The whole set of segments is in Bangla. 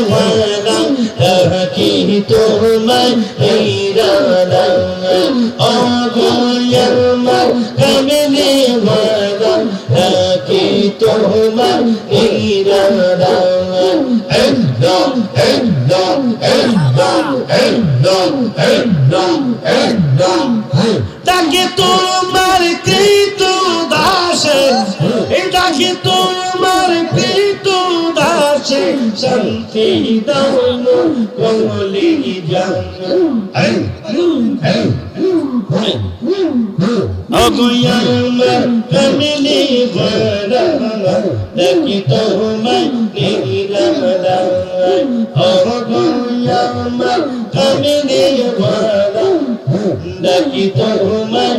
কামিলে ওয়ালা কি তোমায় ইরাদা ও আমার কামিলে ওয়ালা কি তোমায় ইরাদা একদম একদম একদম একদম একদম একদম তাকে তোমার কৃত দাসে তাকে তোমার শান্তি দান কমলি জান অগয়ামার কমলি বড়া দেখি তোমায় নীলমদা অগয়ামার কমলি বড়া দেখি তোমায়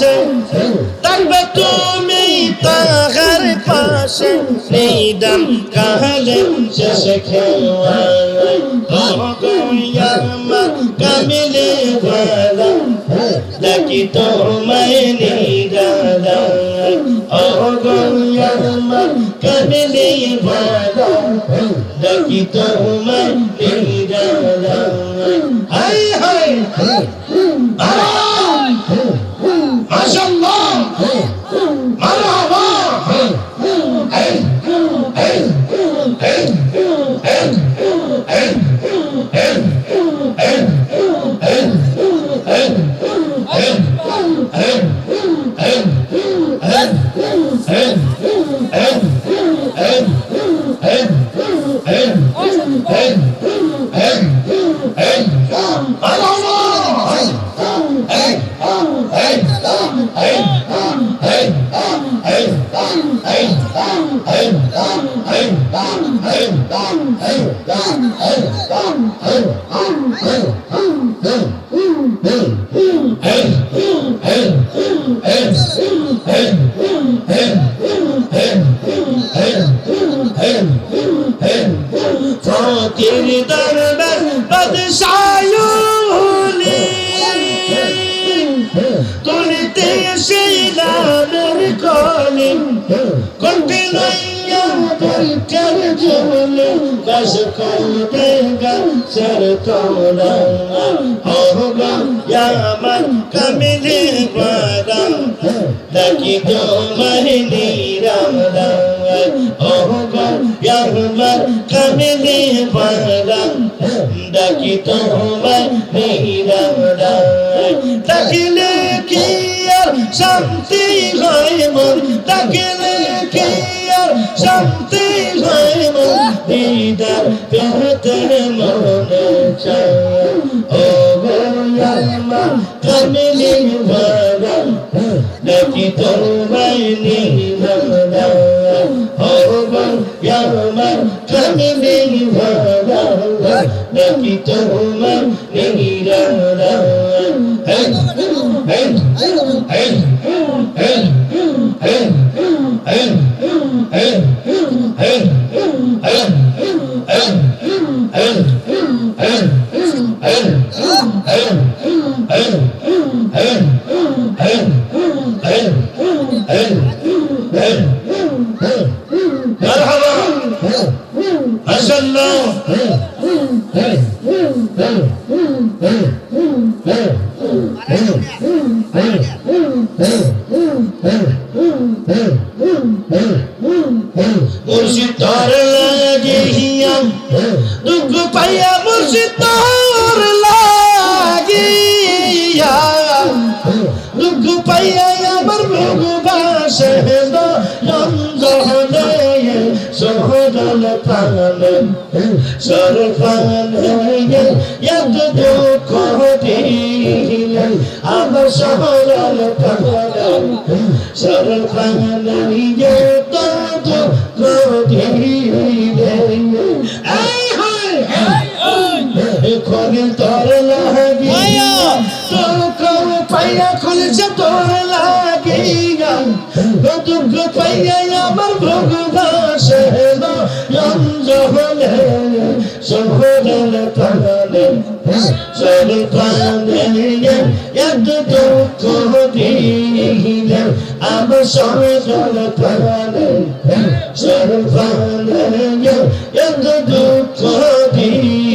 যাচ্ছে থাকবে তুমি তাহার পাশে নিদান কালে শেষ আমার কামিলে ভালা। দেখি তোমায় ও আমার কামিলে ভালা। দেখি তোমায় নিদাদা হাই হাই। MashaAllah. ফকির দরবার বাদশায়ুলি। তুলিতে শিলামের কলি। কণ্ঠে লইয়া কণ্ঠের ঝুলি কাশ করতে গাছের তোলা আমার কামিলে পারা দেখি তোমার নিরাম আমার কামিলে পারা দেখি তোমার নিরাম ডাকিলে কি আর শান্তি হয় মন? ডাকিলে কি আর শান্তি হয় মন? দিদার পেহতের মনে চায় ও تملي الباب لك ترميني مهلا هربا يوما تملي الباب লাগিয়া দুঃখ পাইয়া মুর্শিদ তোর লাগিয়া। দুঃখ পাইয়া আমার ভাসে নন্দনে সহদল প্রাণে সর প্রাণে এত দুঃখ দিলে আমার সহদল প্রাণে সর প্রাণে পাইয়া খুলছে তোর লাগিয়া। দুঃখ পাইয়া আমার ভগবাসে হলে। সহরল প্রাণে সর প্রাণে এত দুঃখ দিলে। আমার দুঃখ দিলে।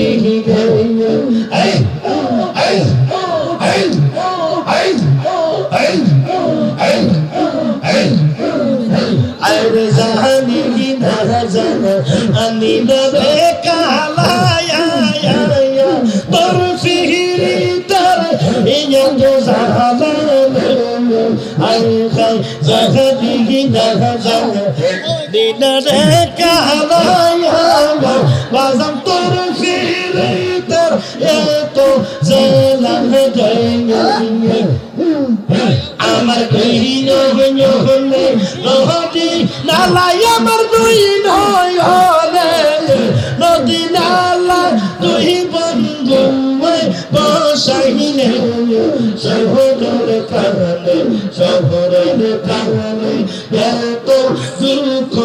আনিল রে কালায়া তোর সিহিরি তার, ইয়া তো জাহালান আই খাই জাহাদিগি জাহাজান দিন রে কালায়া বাজাম তোর সিহিরি তার ইয়া তো জালান জাইয়া আমার কহি নহলে রহদি নালাই আমার দুই নয় শাহিনে শহরের খাওয়ালে শহরের খাওয়ালে এত দুঃখ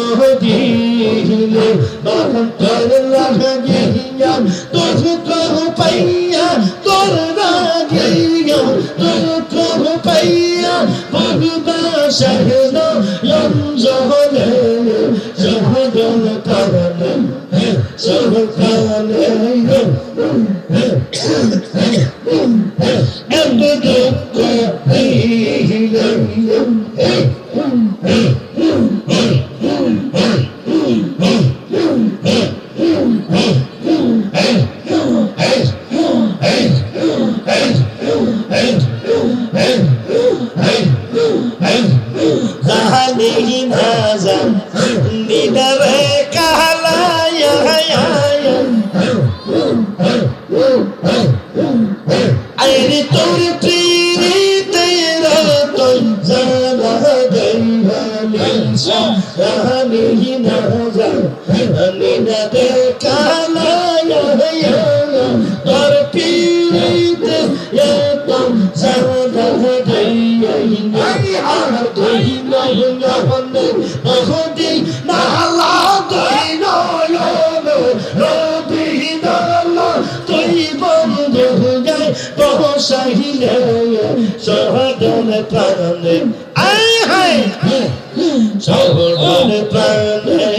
দিলে বান্তর লাগিয়া তোর কহ পাইয়া, তোর লাগিয়া তোর কহ পাইয়া বহুদা শহর জহলে জহদল খাওয়ালে জহল খাওয়ালে সুন্দর বন্ধু বসতি নাহালা তুই নয় তুই নল তুই বন্ধু যাই তহ সাহিলে সহদন প্রাণে। আই হাই সহদন প্রাণে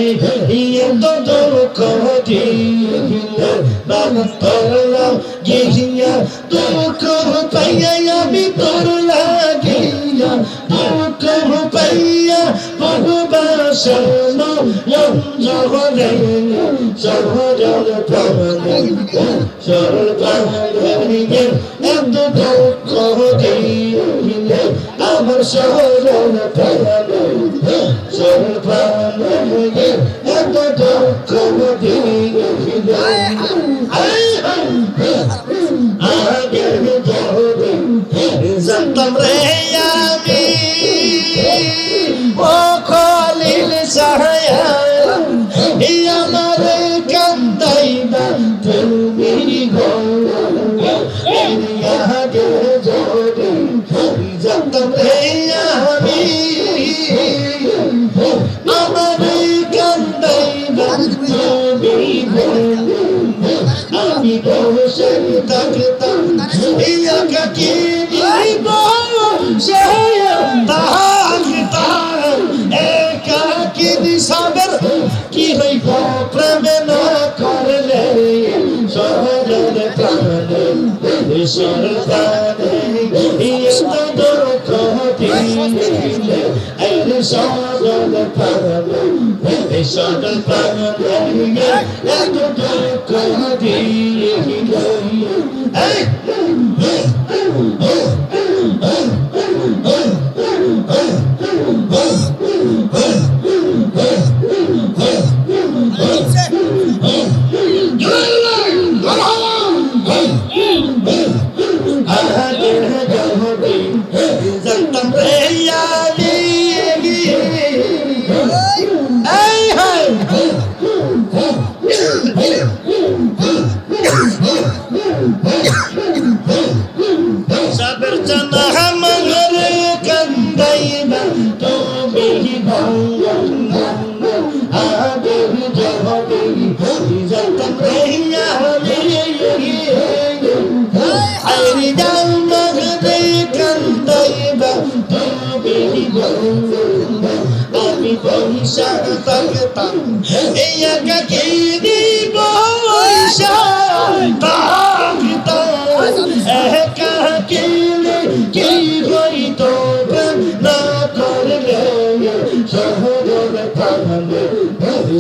ইয়ে তো তোর কহতি। বাবা পরলা গিয়া তোর কহ পাইয়া شرنا يرجع علينا شرنا القمر شر القمر أنت تلقى أمر شهر القمر شر القمر أنت تلقى কি হইব প্রেমে না করলে সহজ প্রাণ ঈশ্বর সহজের কান্দাইবা তুমি ভঙ্গ আহাদের জহরে জানতাম রে আমি আইরি যাও মগরে কান্দাইবা তুমি আমি পয়সা থাকতাম এই একাকি দিব পয়সা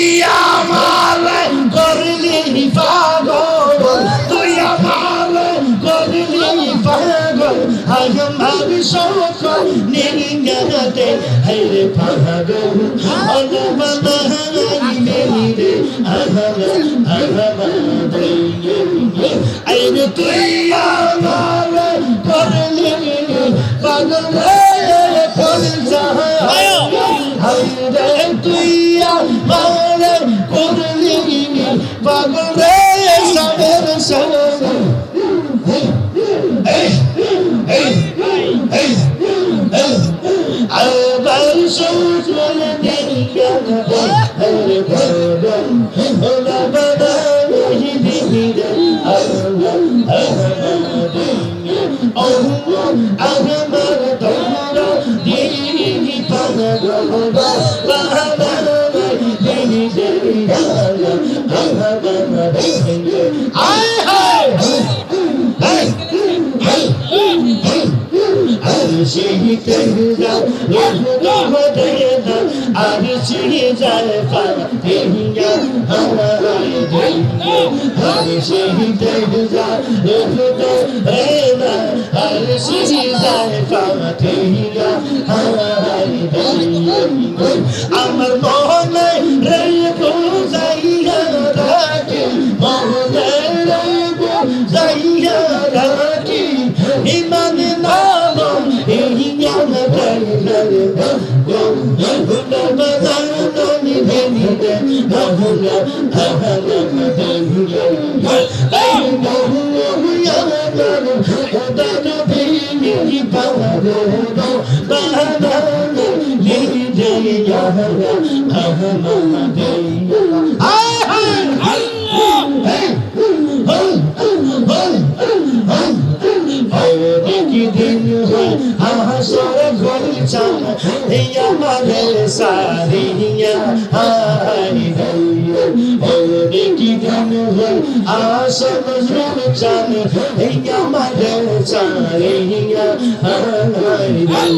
তুই আমার করলি পাগল তুই আমার করলি পাগল আমার শোক নিরিঙ্গাতে হেরে পাগল অলবনা হাইলি রে Teguza, lejuta gua tegueta, ari sigui zaefa, নবী নি পাওয়ারো লিজে ইয়াহরা আহমদে আয় হায় দেখি দিন হয় হাই হয় হাই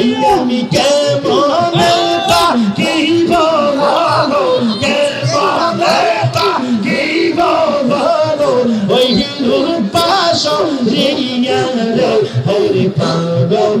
এই আমি কেমন থাকিব ভালো কেমন থাকিব ভালো ওই রূপা সরিয়া রে হরে পাগল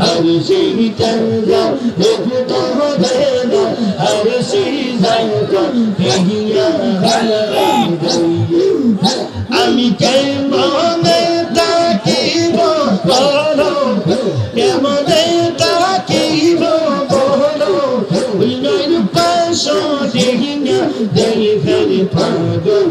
হায় রে আরশি চঙ্গা রূপদাহ দেনা আরশি জঙ্গা কিয়া হায় রে আমি কেমনে তাকিব বলো কেমনে তাকিব বলো উইনার পাশ দিহিনা দেখের পাগল